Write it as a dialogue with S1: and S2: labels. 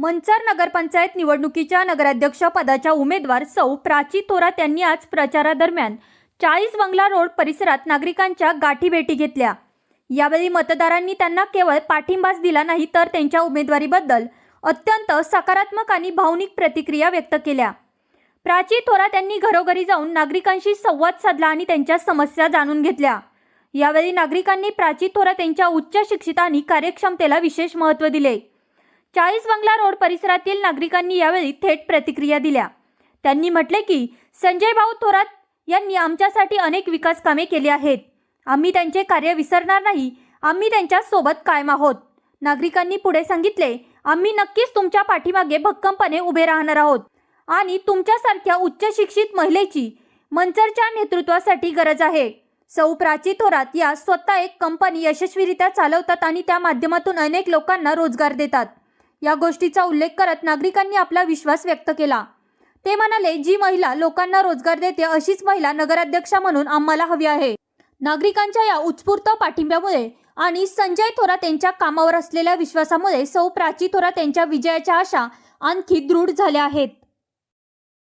S1: मंचर नगरपंचायत निवडणुकीच्या नगराध्यक्ष पदाच्या उमेदवार सौ प्राची थोरात यांनी आज प्रचारादरम्यान चाळीस बंगला रोड परिसरात नागरिकांच्या गाठीभेटी घेतल्या. यावेळी मतदारांनी त्यांना केवळ पाठिंबाच दिला नाही तर त्यांच्या उमेदवारीबद्दल अत्यंत सकारात्मक आणि भावनिक प्रतिक्रिया व्यक्त केल्या. प्राची थोरात यांनी घरोघरी जाऊन नागरिकांशी संवाद साधला आणि त्यांच्या समस्या जाणून घेतल्या. यावेळी नागरिकांनी प्राची थोरात यांच्या उच्च शिक्षित आणि कार्यक्षमतेला विशेष महत्त्व दिले. चाळीस बंगला रोड परिसरातील नागरिकांनी यावेळी थेट प्रतिक्रिया दिल्या. त्यांनी म्हटले की संजय भाऊ थोरात यांनी आमच्यासाठी अनेक विकास कामे केली आहेत. आम्ही त्यांचे कार्य विसरणार नाही. आम्ही त्यांच्यासोबत कायम आहोत. नागरिकांनी पुढे सांगितले आम्ही नक्कीच तुमच्या पाठीमागे भक्कमपणे उभे राहणार आहोत. आणि तुमच्यासारख्या उच्च शिक्षित महिलेची मंचरच्या नेतृत्वासाठी गरज आहे. सौ प्राची थोरात या स्वतः एक कंपनी यशस्वीरित्या चालवतात आणि त्या माध्यमातून अनेक लोकांना रोजगार देतात. या गोष्टीचा उल्लेख करत नागरिकांनी आपला विश्वास व्यक्त केला. ते म्हणाले जी महिला लोकांना रोजगार देते अशीच महिला नगराध्यक्षा म्हणून आम्हाला हवी आहे. नागरिकांच्या या उत्स्फूर्त पाठिंब्यामुळे आणि संजय थोरात यांच्या कामावर असलेल्या विश्वासामुळे सौ प्राची थोरात यांच्या विजयाच्या आशा आणखी दृढ झाल्या आहेत.